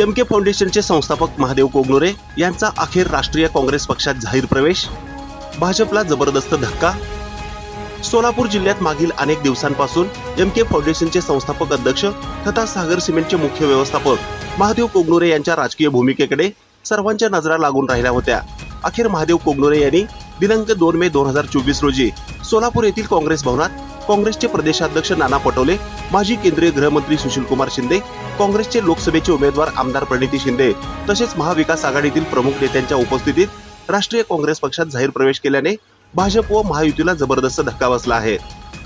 M के फाउंडेशनचे संस्थापक महादेव कोगनोरे यांचा अखेर राष्ट्रीय काँग्रेस पक्षात जाहीर प्रवेश भाजपला जबरदस्त धक्का. सोलापूर जिल्ह्यात मागील अनेक दिवसांपासून एम के फाउंडेशनचे संस्थापक अध्यक्ष तथा सागर सिमेंटचे मुख्य व्यवस्थापक महादेव कोगनोरे यांच्या राजकीय भूमिकेकडे सर्वांच्या नजरा लागून राहिल्या होत्या. अखेर महादेव कोगनोरे यांनी दिनांक दोन मे दोन हजार चोवीस रोजी सोलापूर येथील काँग्रेस भवनात काँग्रेसचे प्रदेशाध्यक्ष नाना पटोले माजी केंद्रीय गृहमंत्री सुशीलकुमार शिंदे काँग्रेसचे लोकसभेचे उमेदवार आमदार प्रणिती शिंदे तसेच महाविकास आघाडीतील प्रमुख नेत्यांच्या उपस्थितीत राष्ट्रीय काँग्रेस पक्षात जाहीर प्रवेश केल्याने भाजप व महायुतीला जबरदस्त धक्का बसला आहे.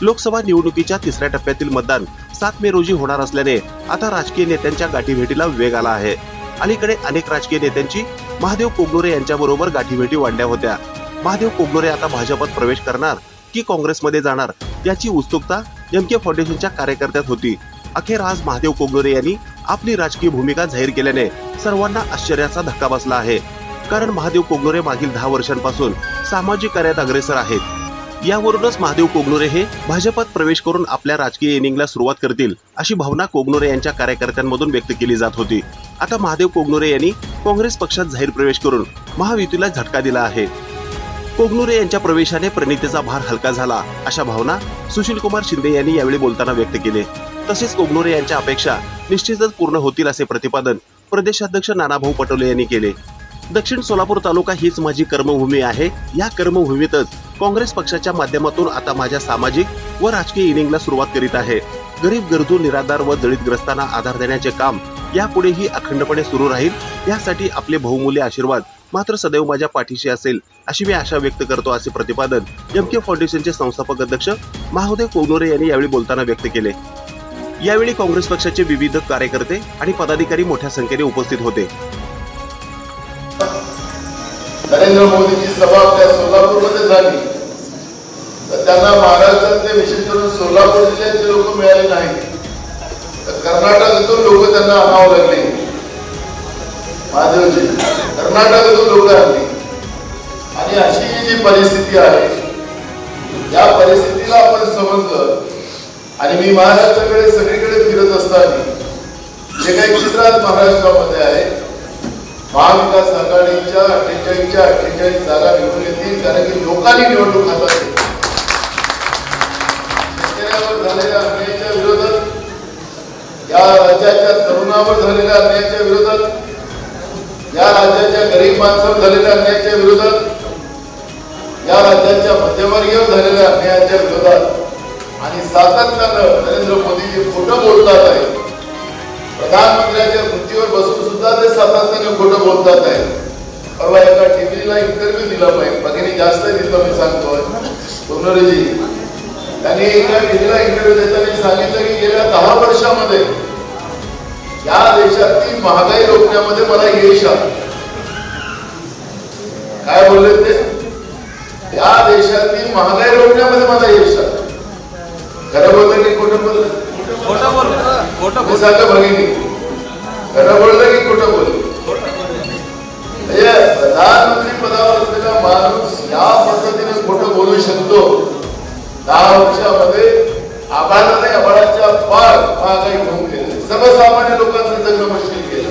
लोकसभा निवडणुकीच्या तिसऱ्या टप्प्यातील मतदान सात मे रोजी होणार असल्याने आता राजकीय नेत्यांच्या गाठीभेटीला वेग आला आहे. अलीकडे अनेक राजकीय नेत्यांची महादेव कोगलोरे यांच्याबरोबर गाठीभेटी वाढल्या होत्या. महादेव कोगलोरे आता भाजपात प्रवेश करणार की काँग्रेसमध्ये जाणार याची उत्सुकता एम के फाउंडेशनच्या कार्यकर्त्यात होती. अखेर आज महादेव कोगनोरे यांनी आपली राजकीय भूमिका जाहीर केल्याने सर्वांना आश्चर्याचा धक्का बसला आहे. कारण महादेव कोगलोरे मागील दहा वर्षांपासून सामाजिक कार्यात अग्रेसर आहेत. यावरूनच महादेव कोगलोरे हे भाजपात प्रवेश करून आपल्या राजकीय इनिंगला सुरुवात करतील अशी भावना कोगनोरे यांच्या कार्यकर्त्यांमधून व्यक्त केली जात होती. आता महादेव कोगनोरे यांनी काँग्रेस पक्षात जाहीर प्रवेश करून महायुतीला झटका दिला आहे. कोगनुरे यांच्या प्रवेशाने प्रणितेचा भार हलका झाला. अशा भावना सुशील कुमार शिंदे यांनी यावेळी बोलताना व्यक्त केले. तसेच कोगनुरे यांच्या अपेक्षा निश्चितच पूर्ण होतील असे प्रतिपादन प्रदेशाध्यक्ष नानाभाऊ पटोले यांनी केले. दक्षिण सोलापूर तालुका हीच माझी कर्मभूमी आहे. या कर्मभूमीतच काँग्रेस पक्षाच्या माध्यमातून आता माझ्या सामाजिक व राजकीय इनिंगला सुरुवात करीत आहे. गरीब गरजू निराधार व दलितग्रस्तांना आधार देण्याचे काम यापुढेही अखंडपणे सुरू राहील. यासाठी आपले बहुमूल्य आशीर्वाद मात्र सदैव माझ्या पाठीशी असेल अशी मी आशा व्यक्त करतो असे प्रतिपादन एम के फाउंडेशनचे संस्थापक अध्यक्ष महादेव कोगनोरे यांनी यावेळी बोलताना व्यक्त केले. यावेळी काँग्रेस पक्षाचे विविध कार्यकर्ते आणि पदाधिकारी मोठ्या संख्येने उपस्थित होते. नरेंद्र मोदीची सभा आपल्या सोलापूरमध्ये झाली. तर त्यांना महाराष्ट्रातले विशेष करून सोलापूर जिल्ह्यातले लोक मिळाले नाही तर कर्नाटकातून लोक त्यांना आणावं लागले. महादेवजी. कर्नाटकातून लोक आणली आणि अशी ही जी परिस्थिती आहे या परिस्थितीला आपण समजलं. आणि मी महाराष्ट्राकडे सगळीकडे फिरत असताना जे काही चित्रात महाराष्ट्रामध्ये आहे महाविकास आघाडीच्या अठ्ठेचाळीसच्या अठ्ठेचाळीस जागा निवडून येतील कारण की लोकांनी निवडणूक हातात शेतकऱ्यावर झालेल्या अन्यायाच्या विरोधात या राज्याच्या तरुणावर झालेल्या अन्यायाच्या विरोधात या राज्याच्या गरीब माणसावर झालेल्या अन्यायाच्या विरोधात या राज्याच्या मध्यमवर्गीय झालेल्या अन्यायाच्या विरोधात आणि सातत्यानं नरेंद्र मोदीजी खोटं बोलतात आहे. प्रधानमंत्र्यांच्या खुर्चीवर बसून सुद्धा ते सातत्याने खोटं बोलतात आहे. परवा एका टीव्हीला इंटरव्ह्यू दिला पाहिजे भगिनी जास्त दिलं मी सांगतोय सोनोरेजी त्यांनी एका टीव्हीला इंटरव्ह्यू देताना सांगितलं की गेल्या दहा वर्षामध्ये या देशातली महागाई रोखण्यामध्ये मला यश आलं. काय बोलले ते? या देशातली महागाई रोखण्यामध्ये मला यश आलं. खरं बोललं की खोटं बोललं? खोटं बोल खोटं बोल सांगा भगिनी. खरं बोललं की खोटं बोललं. म्हणजे प्रधानमंत्री पदावर असलेला माणूस या पद्धतीने खोटं बोलू शकतो. दहा वर्षामध्ये आबाला नाही पार महागाई होऊन गेले. सर्वसामान्य लोकांचं जगणं मुश्किल केलं.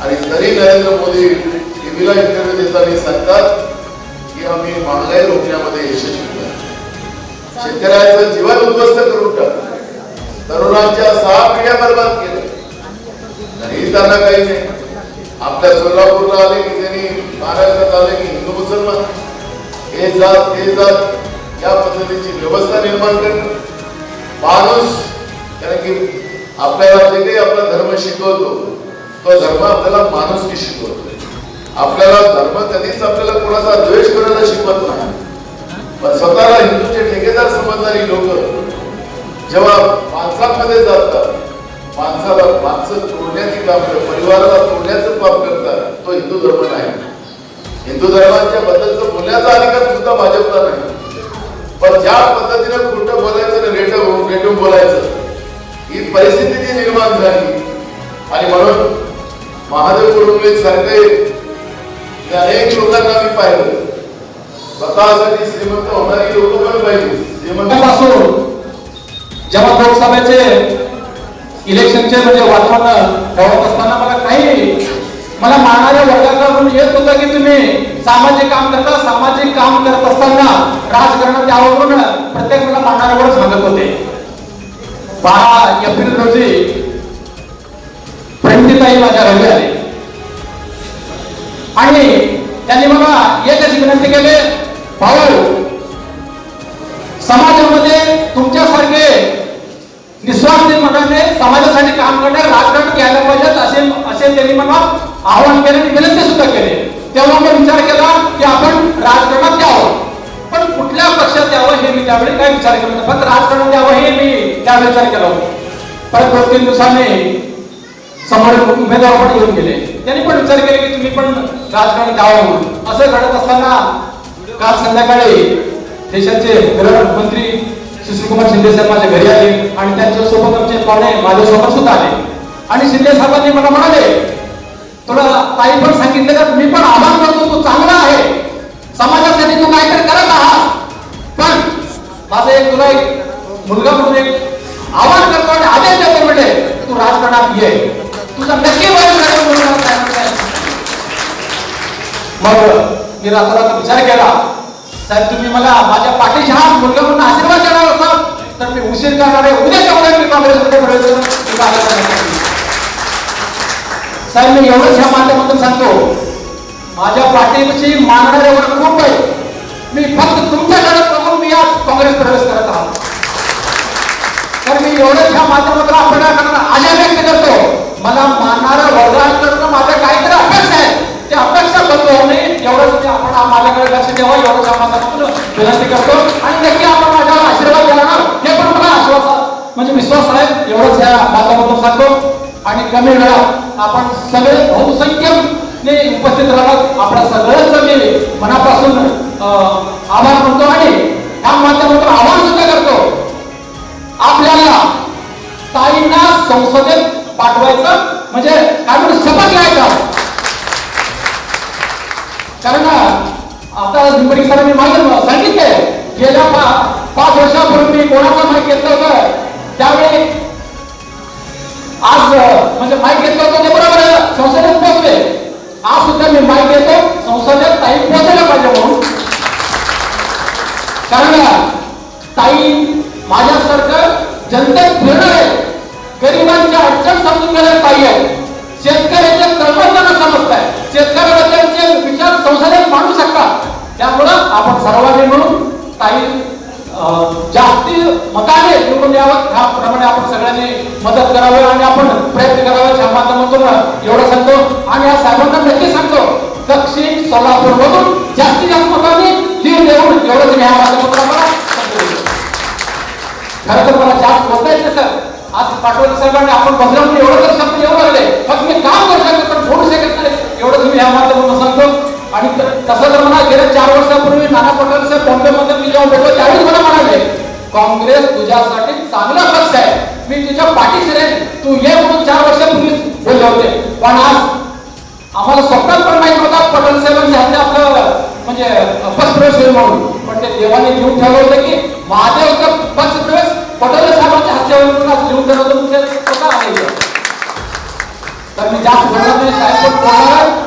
आणि तरी नरेंद्र मोदी टीव्हीला इंटरव्ह्यू देताना सांगतात की आम्ही महागाई रोखण्यामध्ये यशस्वी झालो. शेतकऱ्याचं जीवन उद्ध्वस्त करून टाकलं. तरुणांच्या सहा पिढ्या बर्बाद केल्या. तरी त्यांना काही नाही. आपल्या सोलापूरला आले की त्यांनी महाराष्ट्रात आले की हिंदू मुसलमान. हे जात हे जात या पद्धतीची व्यवस्था निर्माण करणं. माणूस कारण की आपल्याला जे काही आपला धर्म शिकवतो तो धर्म आपल्याला माणुसकी शिकवतो आपल्याला धर्म कधीच आपल्याला कोणाचा द्वेष करायला शिकवत नाही. पण स्वतःला हिंदूचे ठेकेदार समजणारी लोक जेव्हा माणसांमध्ये जातात माणसाला माणसं तोडण्याची काम करतात परिवाराला तोडण्याचं काम करतात तो हिंदू धर्म नाही. हिंदू धर्माच्या बद्दलचं बोलण्याचा अधिकार सुद्धा भाजपला नाही. पण ज्या पद्धतीने खोटं बोलायचं रेटून रेटून बोलायचं ही परिस्थिती जी निर्माण झाली. आणि म्हणून महादेव कुटुंबे सारखे अनेक लोकांना मी पाहिलं. स्वतःसाठी श्रीमंत होणारी लोक पण पाहिजे श्रीमंत जेव्हा लोकसभेचे इलेक्शनचे म्हणजे वातावरण होत असताना मला काही मला मारणाऱ्या वर्गाकडून येत होतं की तुम्ही सामाजिक काम करता सामाजिक काम करत असताना राजकारणात यावं प्रत्येक मला मारणाऱ्यावर सांगत होते. बारा एप्रिल रोजी प्रणिताई माझ्या घरी आले. आणि त्यांनी मला एकच विनंती केली भाऊ समाजामध्ये तुमच्यासारखे निस्वार्थी मनाने समाजासाठी काम करणे राजकारण घ्यायला पाहिजेत असे असे त्यांनी मला आवाहन केले विनंती सुद्धा केली. तेव्हा मी विचार केला की आपण राजकारणात द्यावं पण कुठल्या पक्षात द्यावं हे मी त्यावेळी काय विचार केला फक्त राजकारणात द्यावं हे मी त्यावेळी विचार केला होता. पण दोन तीन दिवसांनी समोर उमेदवार पण येऊन गेले. त्यांनी पण विचार केले की तुम्ही पण राजकारण द्यावं म्हणून. असं घडत असताना काल संध्याकाळी देशाचे गृहमंत्री सुशीलकुमार शिंदे साहेब माझ्या घरी आले आणि त्यांच्यासोबत आमचे पाहुणे माझ्यासोबत सुद्धा आले. आणि शिंदे साहेबांनी मला म्हणाले थोडं ताई पण सांगितलं का मी पण आभार करतो तो चांगला आहे. समाजासाठी तू काहीतरी करत आहात. पण माझा एक तुला एक मुलगा म्हणून एक आवाहन करतो आणि आदेश देतो म्हणजे तू राजकारणात ये. तुझा नक्की मग मी रात्र विचार केला साहेब तुम्ही मला माझ्या पाठीशी हा मुलगा म्हणून आशीर्वाद देणार होता तर मी उशीर करणार आहे. उद्या तेवढ्या मी काँग्रेसमध्ये प्रवेश करून मी राजकारणात येणार. साहेब मी एवढंच ह्या माध्यमातून सांगतो. माझ्या पाठीशी मानणारे एवढं खूप आहे मी फक्त तुमच्याकडे बघून मी आज काँग्रेस प्रवेश करत आहोत. तर मी एवढंच ह्या माध्यमातून आपल्याकडे आशा व्यक्त करतो. मला मानणाऱ्या वर्गाकडनं माझ्या काहीतरी अपेक्षा आहे. ते अपेक्षा करतो आणि एवढं एवढंच मी आपण माझ्याकडे लक्ष द्यावं. एवढंच ह्या माध्यमातून विनंती करतो. आणि नक्की आपण माझ्यावर आशीर्वाद देणार हे पण मला आश्वास म्हणजे विश्वास आहे. एवढंच ह्या माध्यमातून सांगतो. आणि कमी वेळात आपण सगळे बहुसंख्यने उपस्थित राहत आपल्या सगळ्यांचं मी मनापासून अं, आभार म्हणतो आणि या माध्यमातून आवाहन सुद्धा करतो. आपल्याला ताईंना संसदेत पाठवायचं म्हणजे काय म्हणून शपथ घ्यायचा कारण आता निंबडी सरांनी मागे सांगितलंय गेल्या पाच वर्षापूर्वी मी माहिती घेतलं होतं? त्यावेळी आज म्हणजे माईक घेतलं होतं ते बरोबर संसदेत पोहोचले. आज सुद्धा मी माईक घेतो संसदेत ताई पोहोचायला पाहिजे म्हणून. कारण ताई माझ्यासारखं जनतेत फिरणं आहे गरिबांच्या अडचण समजून घेणारे ताई आहे शेतकऱ्याच्या कर्मचाऱ्यांना समजताय शेतकऱ्याबद्दलचे विचार संसदेत मांडू शकतात. त्यामुळं आपण सर्वांनी म्हणून ताई जास्ती मताने निवडून यावं ह्याप्रमाणे आपण सगळ्यांनी मदत करावी आणि आपण प्रयत्न करावा ह्या माध्यमातून एवढं सांगतो. आणि या साहेबांना नक्की सांगतो दक्षिण सोलापूर मधून जास्तीत जास्त मतांनी तीन देऊन एवढंच मी ह्या माध्यमातून खरं तर मला जास्त बोलता येत सर आज पाटोळे साहेबांनी आपण बसल्यावर एवढं तर शब्द येऊ लागले. फक्त मी काम करू शकतो पण बोलू शकत नाही. आणि तसं जर मला गेल्या चार वर्षापूर्वी नाना पटोले साहेब बॉम्बेमध्ये मी जेव्हा बोलतो त्यावेळी मला म्हणाले काँग्रेस तुझ्यासाठी चांगला पक्ष आहे. मी तुझ्या पाठीशी राहील तू ये म्हणून चार वर्षापूर्वी बोलले होते. पण आज आम्हाला स्वप्नात पण माहीत होता पटेल साहेबांच्या हाती आपलं म्हणजे पक्ष प्रवेश होईल म्हणून. पण ते देवाने लिहून ठेवलं होतं की महादेवचा पक्ष प्रवेश पटेल साहेबांच्या हाती आज लिहून ठेवलं होतं स्वतः आले तर मी जास्त बोलणार नाही साहेब पण बोलणार